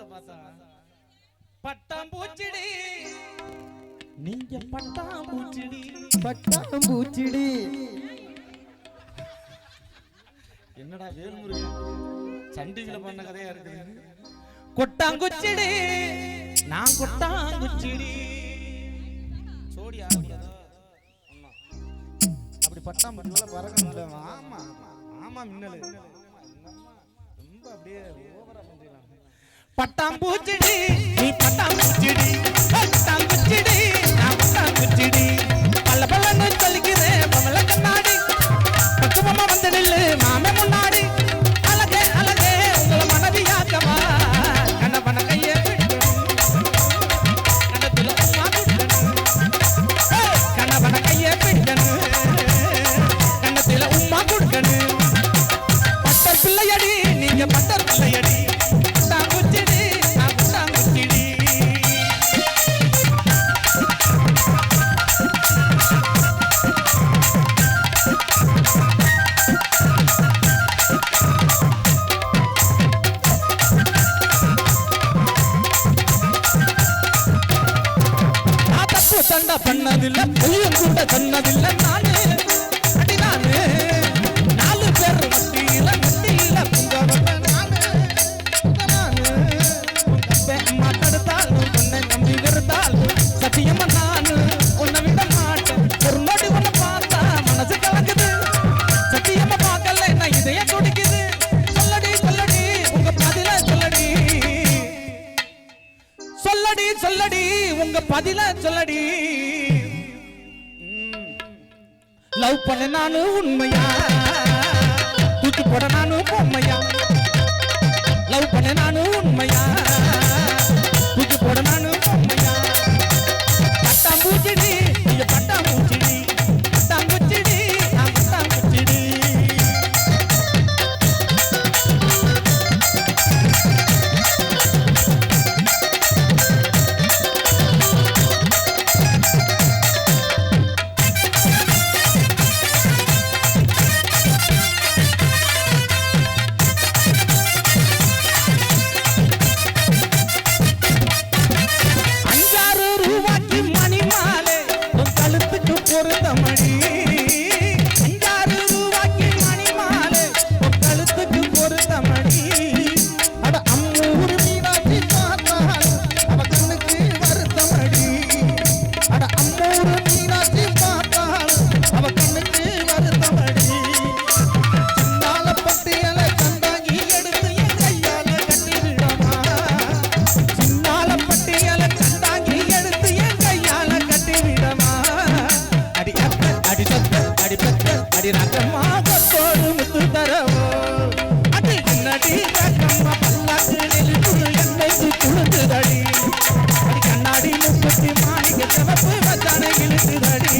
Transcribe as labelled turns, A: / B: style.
A: லூச பார்த்தா பட்டாம்பூச்சிடி. நீங்க பட்டாம்பூச்சிடி.
B: பட்டாம்பூச்சிடி.
A: என்னடா வேல்முருகன்? சண்டிகளை பண்ண கதையா இருக்குது. கொட்டாங்குச்சிடி. நான் கொட்டாங்குச்சிடி. சோடி ஆமா. அப்படி பட்டாம்பூச்சி போல பறக்கணும்ல ஆமா ஆமா மின்னல். ரொம்ப அப்படியே ஓவரா பட்டாம்பூச்சிடி நீ பட்டாம்பூச்சிடி பட்டாம்பூச்சிடி. சண்டை பண்ணதில்லை தண்டா பொய்யும் கூட சொன்னதில்லை. நானே அடி நானு நாலு பேர் வண்டியில வண்டியில மாட்டெடுத்தாலும் நம்பி சத்தியமா சொல்லடி சொல்லடி உங்க பதில சொல்லடி. லவ் பண்ண நானு உண்மையா? தூக்கி போட நானு பொம்மையா? லவ் பண்ண நானு உண்மையா? கழுத்துக்கு கண்ணாடி கம்மா பல்லாக்கு நெல்லுக்குள் என்னை குழுந்துதடி கண்ணாடி முப்பத்தி மாணிக்க சிவப்பு வச்சானை இழுத்துதடி.